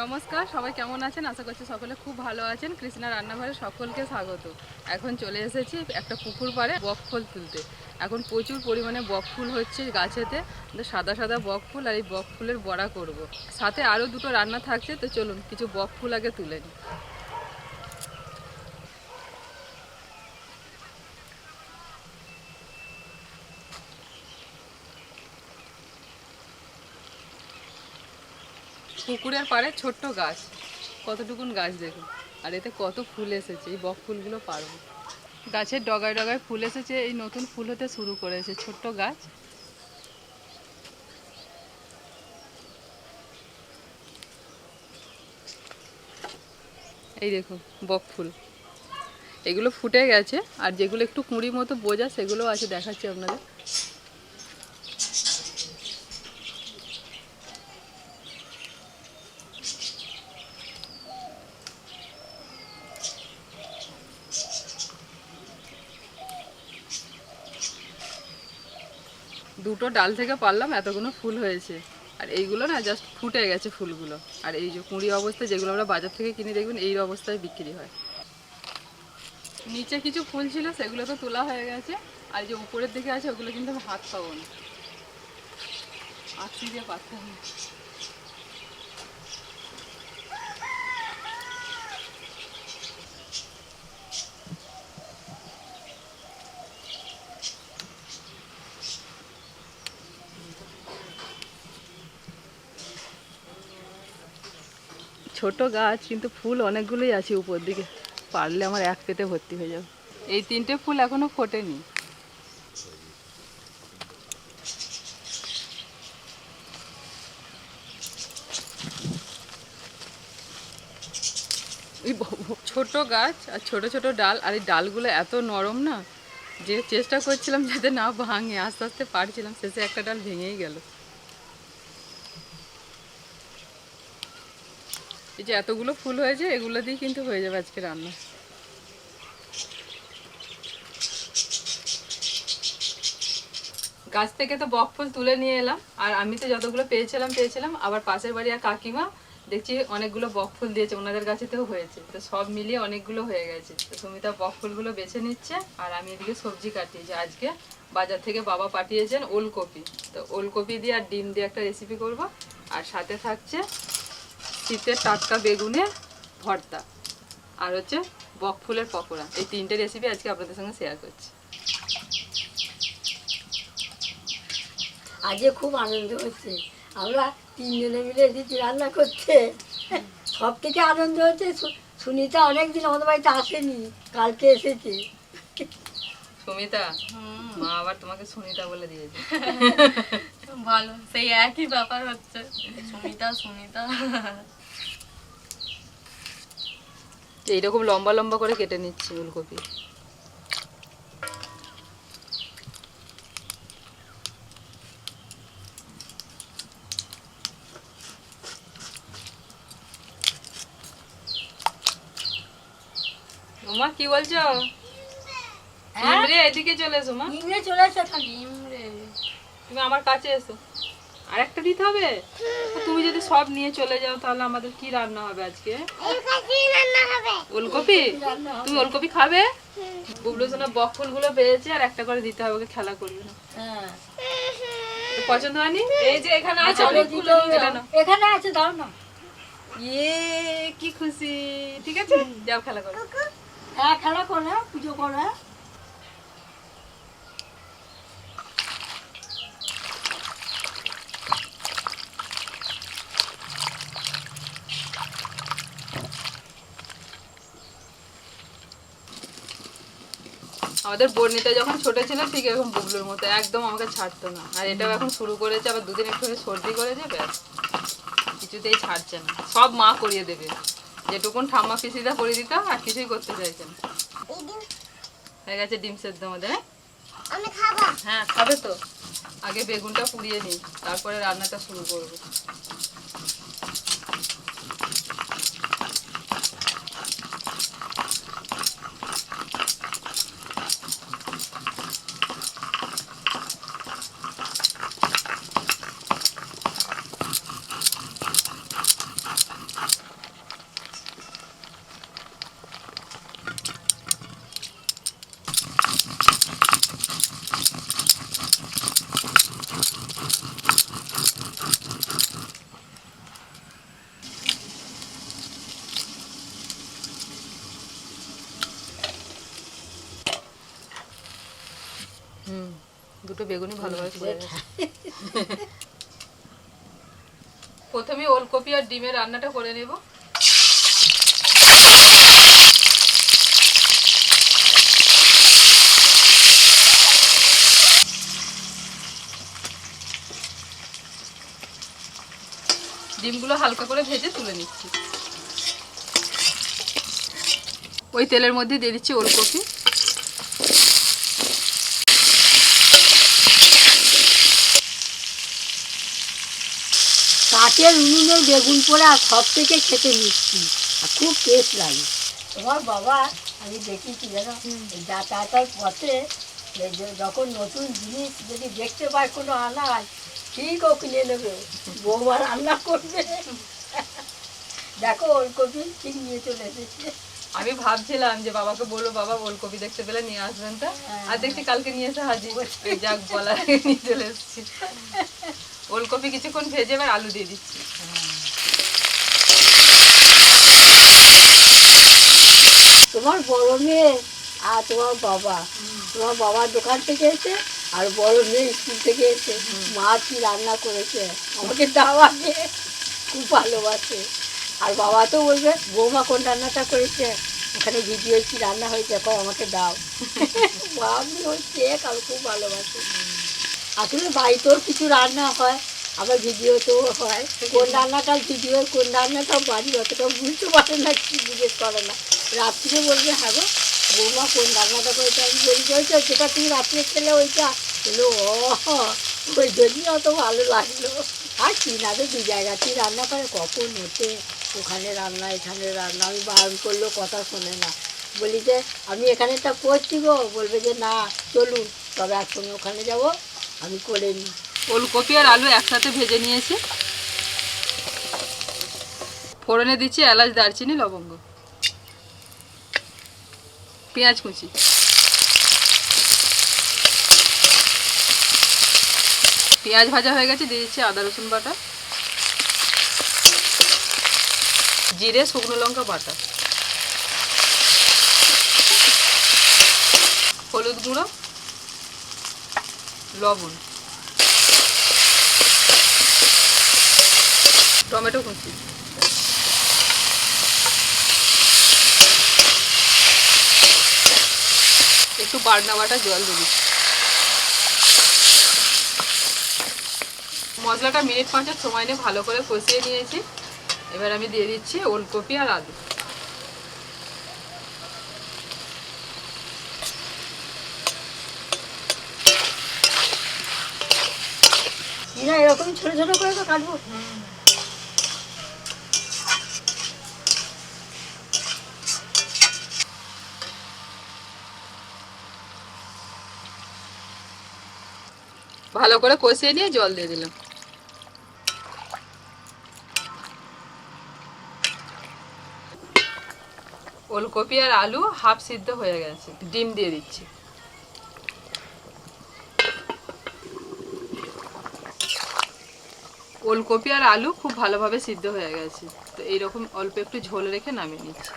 নমস্কার, সবাই কেমন আছেন? আশা করছি সকলে খুব ভালো আছেন। কৃষ্ণা রান্নাঘরে সকলকে স্বাগত। এখন চলে এসেছি একটা পুকুর পাড়ে বক ফুল তুলতে। এখন প্রচুর পরিমাণে বক ফুল হচ্ছে গাছেতে। সাদা সাদা বক ফুল আর এই বক ফুলের বড়া করব। সাথে আরও দুটো রান্না থাকছে, তো চলুন কিছু বক ফুল আগে তুলে নিই। পুকুরের পাড়ে ছোট্ট গাছ। কতটুকুন গাছ দেখুন। আর এতে কত ফুল এসেছে, এই বক ফুলগুলো পারব গাছের ডগায় ডগায় ফুল এসেছে, এই নতুন ফুল হতে শুরু করেছে ছোট্ট গাছ। এই দেখুন, বক ফুল। এগুলো ফুটে গেছে, আর যেগুলো একটু কুঁড়ি মতো বোঝা, সেগুলো আছে, দেখাচ্ছি আপনাদের। দুটো ডাল থেকে পারলাম, এতগুলো ফুল হয়েছে। আর এইগুলো না জাস্ট ফুটে গেছে ফুলগুলো। আর এই যে কুঁড়ি অবস্থায় যেগুলো আমরা বাজার থেকে কিনে দেখবেন, এই অবস্থায় বিক্রি হয়। নিচে কিছু ফুল ছিল, সেগুলো তো তোলা হয়ে গেছে। আর যে উপরের দিকে আছে, ওগুলো কিন্তু আমি হাত পাবো না। আশি দিয়ে পারতে ছোট গাছ, কিন্তু ফুল অনেকগুলোই আছে উপর দিকে। পারলে আমার এক পেতে ভর্তি হয়ে যাবে। এই তিনটে ফুল এখনও ফোটেনি। ছোট গাছ আর ছোট ছোট ডাল। আর এই ডালগুলো এত নরম না, যে চেষ্টা করছিলাম যাতে না ভাঙে, আস্তে আস্তে পারছিলাম, শেষে একটা ডাল ভেঙেই গেল। এই যে এতগুলো ফুল হয়েছে, এগুলো দিয়ে কিন্তু হয়ে যাবে আজকে রান্না। গাছ থেকে তো বক ফুল তুলে নিয়ে এলাম, আর আমি তো যতগুলো পেয়েছিলাম পেয়েছিলাম। আবার পাশের বাড়ি আর কাকিমা দেখছি অনেকগুলো বক ফুল দিয়েছে, ওনাদের গাছেতেও হয়েছে। তো সব মিলিয়ে অনেকগুলো হয়ে গেছে। তো সুমিতা বক ফুলগুলো বেছে নিচ্ছে, আর আমি এদিকে সবজি কাটিয়েছি আজকে বাজার থেকে বাবা পাঠিয়েছেন ওলকপি। তো ওলকপি দিয়ে আর ডিম দিয়ে একটা রেসিপি করব, আর সাথে থাকছে শীতের টাটকা বেগুনের ভর্তা আর হচ্ছে বক ফুলের পকোড়া। এই তিনটে রেসিপি আজকে আপনাদের সঙ্গে শেয়ার করছি। আজকে খুব আনন্দ হচ্ছে। আমরা তিনজনে মিলে এসেছি রান্না করতে সব থেকে আনন্দ হচ্ছে সুনিতা অনেকদিন আমাদের বাড়িতে আসেনি কালকে এসেছে। সুমিতা? মা আবার তোমাকে সুনিতা বলে দিয়েছে। ভালো সেই একই ব্যাপার হচ্ছে। সুমিতা সুমিতা এইরকম লম্বা লম্বা করে কেটে নিচ্ছি ফুলকপি। মা কি বলছো? ইমরে এদিকে চলে এসো মা। চলে এসে তুমি আমার কাছে এসো। আর একটা দিতে হবে? তুমি যদি সব নিয়ে চলে যাও তাহলে আমাদের কি রান্না হবে আজকে? ওলকপি তুমি ওলকপি খাবে? বুবলু সোনা বক ফুলগুলো পেয়েছে আর একটা করে দিতে হবে ওকে খেলা করবে না। হ্যাঁ। পছন্দ হয়নি? এই যে এখানে আছে আচ্ছা, অনেকগুলো এখানে আছে দাও না। ইয়ে কি খুশি। ঠিক আছে? যাও খেলা করো। হ্যাঁ খেলা করে পুজো করে আমাদের বর্ণিতা যখন ছোট ছিল ঠিক এরকম বুবলুর মতো একদম আমাকে ছাড়তো না। আর এটাও এখন শুরু করেছে আবার দুদিন একটু সর্দি করে ব্যাস। কিছুতেই ছাড়ছে না। সব মা করিয়ে দেবে। যেটুকুন ঠাম্মা পিসিদা করে দিত আর কিছুই করতে চাইছে না। হয়ে গেছে ডিম সেদ্ধ আমাদের হ্যাঁ? হ্যাঁ খাবে তো। আগে বেগুনটা পুড়িয়ে নিই তারপরে রান্নাটা শুরু করব হুম দুটো বেগুনি ভালোভাবে পুড়ে গেছে। প্রথমে ওলকপি আর ডিমের রান্নাটা করে নেব। ডিমগুলো হালকা করে ভেজে তুলে নিচ্ছি। ওই তেলের মধ্যে দিয়ে দিচ্ছি ওলকপি। কাঠের উনুনের বেগুন পোড়া সব থেকে খেতে মিষ্টি। আর খুব টেস্ট লাগে। তোমার বাবা আমি দেখেছি জানো? এই যাতায়াতের পথে যখন নতুন জিনিস যদি দেখতে পায় কোনো আনাজ ঠিক ও কিনে নেবে। বৌমা রান্না করবে। দেখো ওলকপি ঠিক নিয়ে চলে এসেছে। আমি ভাবছিলাম যে বাবাকে বলব বাবা ওলকপি দেখতে পেলে নিয়ে আসবেন তা? আর দেখছি কালকে নিয়ে এসে হাজির। যাক বলা নিয়ে চলে এসেছি। ওলকপি কিছুক্ষণ ভেজে এবার আলু দিয়ে দিচ্ছি। তোমার বড় মেয়ে আর তোমার বাবা। তোমার বাবার দোকান থেকে এসে আর বড় মেয়ে স্কুল থেকে এসে মা কি রান্না করেছে? আমাকে দাওয়া দিয়ে খুব ভালোবাসে। আর বাবা তো বলবে বৌমা কোন রান্নাটা করেছে? ওখানে ভিডিও কি রান্না হয়েছে? কয় আমাকে দাও। আমি হচ্ছে আর খুব ভালোবাসে। আসলে বাড়িতেও কিছু রান্না হয় আবার ভিডিওতেও হয়। কোন রান্নাটা ভিডিও কোন রান্নাটা বাড়ি অতটা বুঝতে পারে না কি জিজ্ঞেস করে না। রাত্রে বলবে হ্যাঁ গো বৌমা কোন রান্নাটা করেছে? আমি বলি "ওইটা, যেটা তুমি রাত্রে খেলে ওইটা? বলল ও ওই জন্যই অত ভালো লাগল। আর তো দু জায়গাতেই রান্না করে কখন ওঠে ওখানে রান্না এখানে রান্না আমি বারণ করলেও কথা শোনে না। বলি যে আমি এখানেটা করছি গো। বলবে যে না চলুন তবে একসঙ্গে ওখানে যাব। আমি করে নিই। ওলকপি আর আলু একসাথে ভেজে নিয়েছি। ফোড়নে দিচ্ছি এলাচ, দারচিনি, লবঙ্গ। পেঁয়াজ কুচি। পেঁয়াজ ভাজা হয়ে গেছে, দিয়ে দিচ্ছি আদা, রসুন বাটা। জিরে, শুকনো লঙ্কা বাটা। হলুদ গুঁড়ো। লবণ। টমেটো কুচি। একটু বাটনা বাটা জল দিচ্ছি। মশলাটা মিনিট পাঁচের সময় নিয়ে ভালো করে কষিয়ে নিয়েছি। এবার আমি দিয়ে দিচ্ছি ওলকপি আর আলু। না, এরকম ছোট ছোট করে তো কাটবো। ভালো করে কষিয়ে নিয়ে জল দিয়ে দিলাম। ওলকপি আর আলু হাফ সিদ্ধ হয়ে গেছে। ডিম দিয়ে দিচ্ছি। ওলকপি আর আলু খুব ভালোভাবে সিদ্ধ হয়ে গেছে। তো এইরকম অল্প একটু ঝোল রেখে নামিয়ে নিচ্ছি।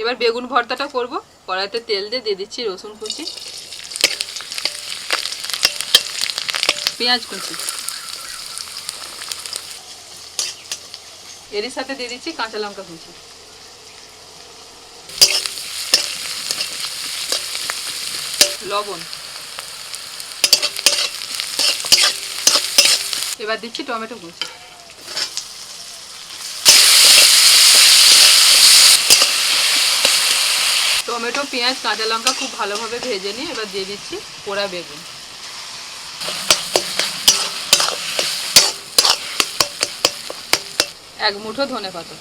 এবার বেগুন ভর্তাটা করব। কড়াইতে তেল দিয়ে দিয়ে দিচ্ছি রসুন কুচি, পেঁয়াজ কুচি। এরই সাথে দিয়ে দিচ্ছি কাঁচা লঙ্কা কুচি। লবণ। এবার দিচ্ছি টমেটো কুচি। টমেটো, পেঁয়াজ, কাঁচা লঙ্কা খুব ভালোভাবে ভেজে নিয়ে এবার দিয়ে দিচ্ছি পোড়া বেগুন। এক মুঠো ধনে পাতা।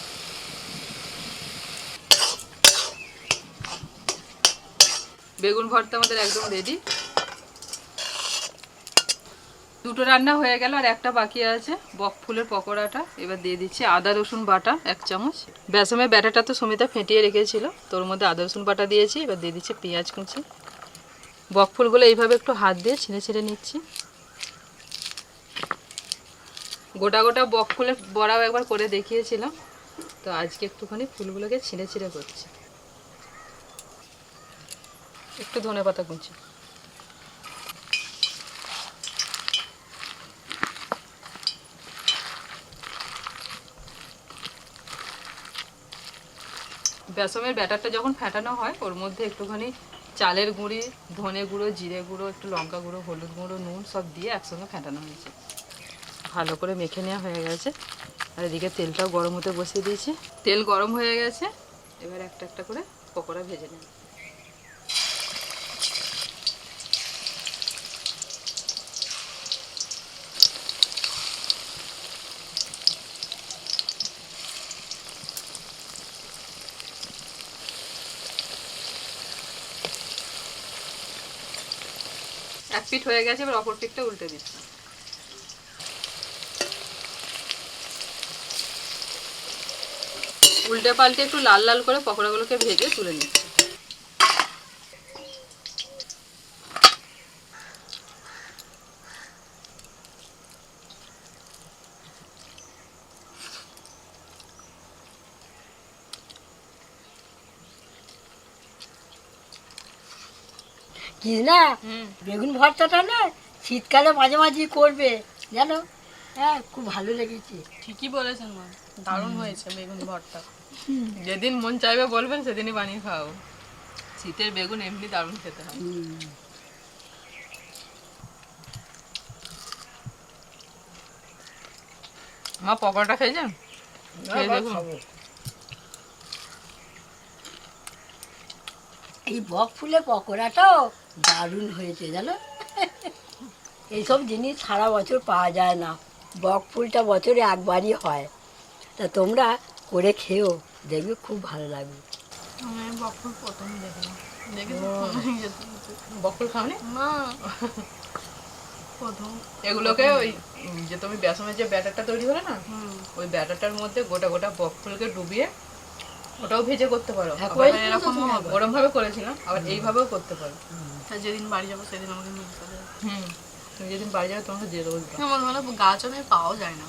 বেগুন ভর্তা আমাদের একদম রেডি দুটো রান্না হয়ে গেল আর একটা বাকি আছে। বক ফুলের পকোড়াটা, এবার দিয়ে দিচ্ছি আদা, রসুন বাটা এক চামচ। বেসমের ব্যাটাটা তো সমিতা ফেটিয়ে রেখেছিল তোর মধ্যে আদা, রসুন বাটা দিয়েছি, এবার দিয়ে দিচ্ছি পেঁয়াজ কুচি। বক ফুলগুলো এইভাবে একটু হাত দিয়ে ছিঁড়ে ছিঁড়ে নিচ্ছি। গোটা গোটা বক ফুলের বড়াও একবার করে দেখিয়েছিলাম, তো আজকে একটুখানি ফুলগুলোকে ছিঁড়ে ছিঁড়ে করছি। একটু ধনে পাতা কুচি। বেসমের ব্যাটারটা যখন ফেটানো হয়, ওর মধ্যে একটুখানি চালের গুঁড়ি, ধনে গুঁড়ো, জিরে গুঁড়ো, একটু লঙ্কা গুঁড়ো, হলুদ গুঁড়ো, নুন সব দিয়ে একসঙ্গে ফেটানো হয়েছে। ভালো করে মেখে নেওয়া হয়ে গেছে। আর এদিকে তেলটাও গরম হতে বসিয়ে দিয়েছি। তেল গরম হয়ে গেছে। এবার একটা একটা করে পকোড়া ভেজে নেব। এক পিঠ হয়ে গেছে, এবার অপর পিঠটা উল্টে দিচ্ছি। উল্টে পাল্টে একটু লাল লাল করে পকোড়াগুলোকে ভেজে তুলে নিচ্ছি। কি না? বেগুন ভর্তাটা না শীতকালে মাঝে মাঝে করবে জানো? হ্যাঁ খুব ভালো লেগেছে। ঠিকই বলেছেন মা। দারুণ হয়েছে বেগুন ভর্তা। যেদিন মন চাইবে বলবেন সেদিনই বানিয়ে খাওয়াবো শীতের বেগুন এমনি দারুণ খেতে হয়। মা পকোড়াটা খেয়েছেন খেয়ে দেখুন। এই বক ফুলের পকোড়াটাও দারুণ হয়েছে জানো? এইসব জিনিস সারা বছর পাওয়া যায় না। বক ফুলটা বছরে একবারই হয়। তা তোমরা করে খেও দেখবে খুব ভালো লাগবে। বকফুল প্রথম দেখলাম। দেখেছি খাওনি? না। প্রথম। এগুলোকে ওই যে তুমি বেসনের যে ব্যাটারটা তৈরি করে না হুম। ওই ব্যাটারটার মধ্যে গোটা গোটা বক ফুলকে ডুবিয়ে ওটাও ভেজে করতে পারো। হ্যাঁ, এরকম গরম ভাবে করেছিলাম আবার এইভাবেও করতে পারো। যেদিন বাড়ি যাব সেদিন আমাকে নিয়ে হুম। তুমি যেদিন বাড়ি যাবে তোমাকে দিয়ে দেবো আমার মনে হয় গাছ আমি পাওয়া যায় না।